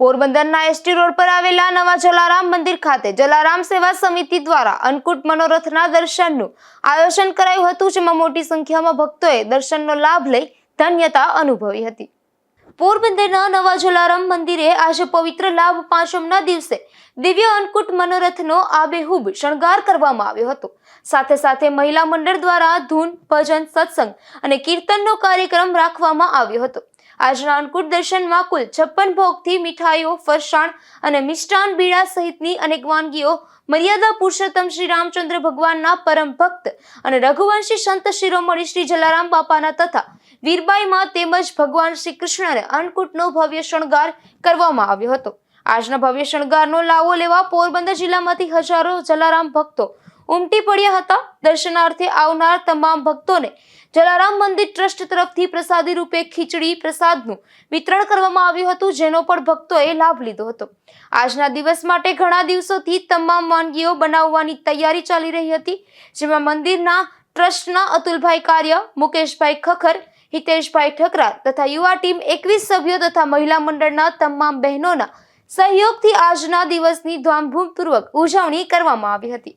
પોરબંદરના ST road પર આવેલા નવા જલારામ મંદિર ખાતે જલારામ સેવા સમિતિ દ્વારા અન્નકૂટ મનોરથના દર્શનનું આયોજન કરાયું હતું, જેમાં મોટી સંખ્યામાં ભક્તોએ દર્શનનો લાભ લઈ ધન્યતા અનુભવી હતી. પોરબંદરના નવા જલારામ મંદિરે આજે પવિત્ર લાભ પાંચમના દિવસે દિવ્ય અન્નકૂટ મનોરથનો આબેહૂબ શણગાર કરવામાં આવ્યો હતો. સાથે સાથે મહિલા મંડળ દ્વારા ધૂન, ભજન, સત્સંગ અને કીર્તનનો કાર્યક્રમ રાખવામાં આવ્યો હતો. આજના અન્નકૂટ દર્શનમાં કુલ છપ્પન ભોગથી મીઠાઈઓ, ફરસાણ અને મિષ્ટાન બીડા સહિતની અનેક વાનગીઓ મર્યાદા પુરુષોત્તમ શ્રી રામચંદ્ર ભગવાનના પરમ ભક્ત અને રઘુવંશી સંત શિરોમણી શ્રી જલારામ બાપાના તથા વીરબાઈમાં તેમજ ભગવાન શ્રી કૃષ્ણને અન્નકૂટનો ભવ્ય શણગાર કરવામાં આવ્યો હતો. આજના ભવ્ય શણગારનો લાવો લેવા પોરબંદર જિલ્લામાંથી હજારો જલારામ ભક્તો ઉમટી પડ્યા હતા. દર્શનાર્થે આવનાર તમામ ભક્તોને જલારામ મંદિર ટ્રસ્ટ તરફથી પ્રસાદી રૂપે ખીચડી, પ્રસાદનું વિતરણ કરવામાં આવ્યું હતું, જેનો પણ ભક્તોએ લાભ લીધો હતો. આજના દિવસ માટે ઘણા દિવસોથી તમામ વાનગીઓ બનાવવાની તૈયારી ચાલી રહી હતી, જેમાં મંદિરના ટ્રસ્ટના અતુલભાઈ કાર્ય, મુકેશભાઈ ખખર, હિતેશભાઈ ઠકરા તથા યુવા ટીમ એકવીસ સભ્યો તથા મહિલા મંડળના તમામ બહેનોના સહયોગથી આજના દિવસની ધામધૂમપૂર્વક ઉજવણી કરવામાં આવી હતી.